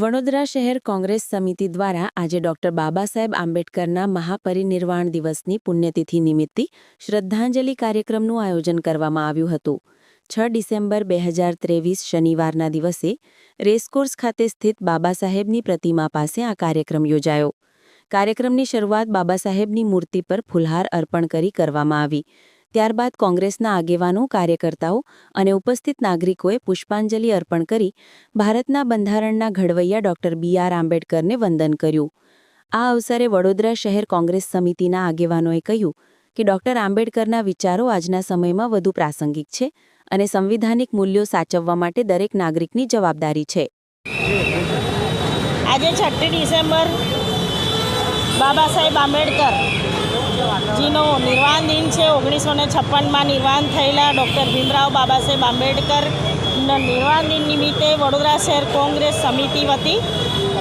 વડોદરા શહેર કોંગ્રેસ સમિતિ દ્વારા આજે ડોક્ટર બાબા સાહેબ આંબેડકરના મહાપરિનિર્વાણ દિવસની પુણ્યતિથિ નિમિત્તે શ્રદ્ધાંજલિ કાર્યક્રમનું આયોજન કરવામાં આવ્યું હતું. છ ડિસેમ્બર બે હજાર ત્રેવીસ શનિવારના દિવસે રેસકોર્સ ખાતે સ્થિત બાબા સાહેબની પ્રતિમા પાસે આ કાર્યક્રમ યોજાયો. કાર્યક્રમની શરૂઆત બાબા સાહેબની મૂર્તિ પર ફુલહાર અર્પણ કરી કરવામાં આવી. ત્યારબાદ કોંગ્રેસના આગેવાનો, કાર્યકર્તાઓ અને ઉપસ્થિત નાગરિકોએ પુષ્પાંજલિ અર્પણ કરી ભારતના બંધારણના ઘડવૈયા ડોક્ટર બી આર આંબેડકરને વંદન કર્યું. આ અવસરે વડોદરા શહેર કોંગ્રેસ સમિતિના આગેવાનોએ કહ્યું કે ડોક્ટર આંબેડકરના વિચારો આજના સમયમાં વધુ પ્રાસંગિક છે અને સંવિધાનિક મૂલ્યો સાચવવા માટે દરેક નાગરિકની જવાબદારી છે. આજે છઠ્ઠી ડિસેમ્બર બાબા સાહેબ આંબેડકર જીનો નિર્વાણ દિન છે. ઓગણીસો ને છપ્પનમાં નિર્વાણ થયેલા ડૉક્ટર ભીમરાવ બાબા સાહેબ આંબેડકરના નિર્વાણ દિન નિમિત્તે વડોદરા શહેર કોંગ્રેસ સમિતિ વતી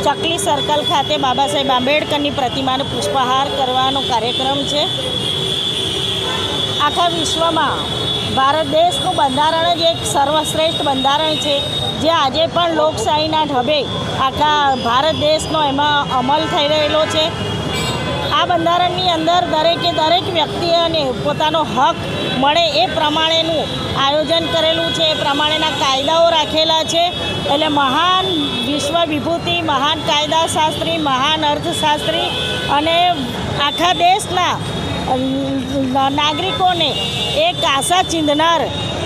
ચકલી સર્કલ ખાતે બાબા સાહેબ આંબેડકરની પ્રતિમાને પુષ્પહાર કરવાનો કાર્યક્રમ છે. આખા વિશ્વમાં ભારત દેશનું બંધારણ જ એક સર્વશ્રેષ્ઠ બંધારણ છે. જે આજે પણ લોકશાહીના ઢબે આખા ભારત દેશનો એમાં અમલ થઈ રહેલો છે. આ બંધારણની અંદર દરેકે દરેક વ્યક્તિને પોતાનો હક મળે એ પ્રમાણેનું આયોજન કરેલું છે, એ પ્રમાણેના કાયદાઓ રાખેલા છે. એટલે મહાન વિશ્વ વિભૂતિ મહાન કાયદાશાસ્ત્રી, મહાન અર્થશાસ્ત્રી અને આખા દેશના નાગરિકોને એક આશા ચીંધનાર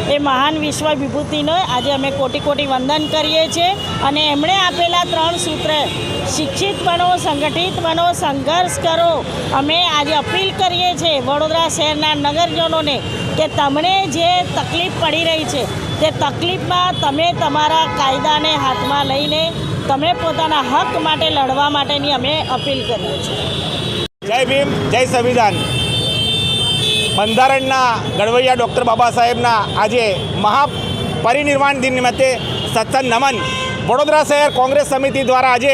એ મહાન વિશ્વ વિભૂતિનો આજે અમે કોટી કોટી વંદન કરીએ છીએ અને એમણે આપેલા ત્રણ સૂત્ર શિક્ષિત બનો સંગઠિત બનો સંઘર્ષ કરો. અમે આજે અપીલ કરીએ છીએ વડોદરા શહેરના નગરજનોને કે તમને જે તકલીફ પડી રહી છે, તે તકલીફમાં તમે તમારા કાયદાને હાથમાં લઈને તમે પોતાના હક માટે લડવા માટેની અમે અપીલ કરીએ છીએ. જય ભીમ, જય સંવિધાન. બંધારણના ગડવૈયા ડૉક્ટર બાબા સાહેબના આજે મહાપરિનિર્વાણ દિન નિમિત્તે સત્સંગ નમન. વડોદરા શહેર કોંગ્રેસ સમિતિ દ્વારા આજે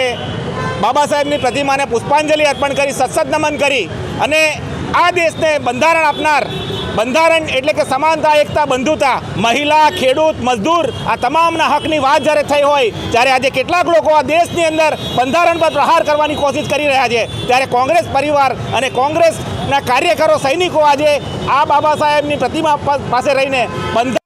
બાબા સાહેબની પ્રતિમાને પુષ્પાંજલિ અર્પણ કરી, સત્સંગ નમન કરી અને આ દેશને બંધારણ આપનાર બંધારણ એટલે કે સમાનતા, એકતા, બંધુતા, મહિલા, ખેડૂત, મજદૂર, આ તમામના હકની વાત જ્યારે થઈ હોય, ત્યારે આજે કેટલાક લોકો આ દેશની અંદર બંધારણ પર પ્રહાર કરવાની કોશિશ કરી રહ્યા છે. ત્યારે કોંગ્રેસ પરિવાર અને કોંગ્રેસના કાર્યકરો, સૈનિકો આજે આ બાબા સાહેબની પ્રતિમા પાસે રહીને બંધારણ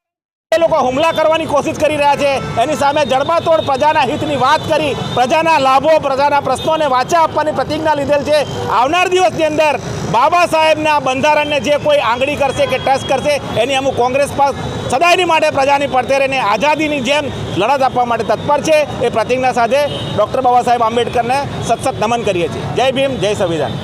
એ લોકો હુમલા કરવાની કોશિશ કરી રહ્યા છે. એની સામે જડબાતોડ પ્રજાના હિતની વાત કરી, પ્રજાના લાભો, પ્રજાના પ્રશ્નોને વાચા આપવાની પ્રતિજ્ઞા લીધેલ છે. આવનાર દિવસની અંદર બાબા સાહેબના બંધારણને જે કોઈ આંગળી કરશે કે ટચ કરશે, એની અમુક કોંગ્રેસ પાસ સદાયની માટે પ્રજાની પડતે રહીને આઝાદીની જેમ લડત આપવા માટે તત્પર છે. એ પ્રતિજ્ઞા સાથે ડૉક્ટર બાબા સાહેબ આંબેડકરને સતસત નમન કરીએ છીએ. જય ભીમ, જય સંવિધાન.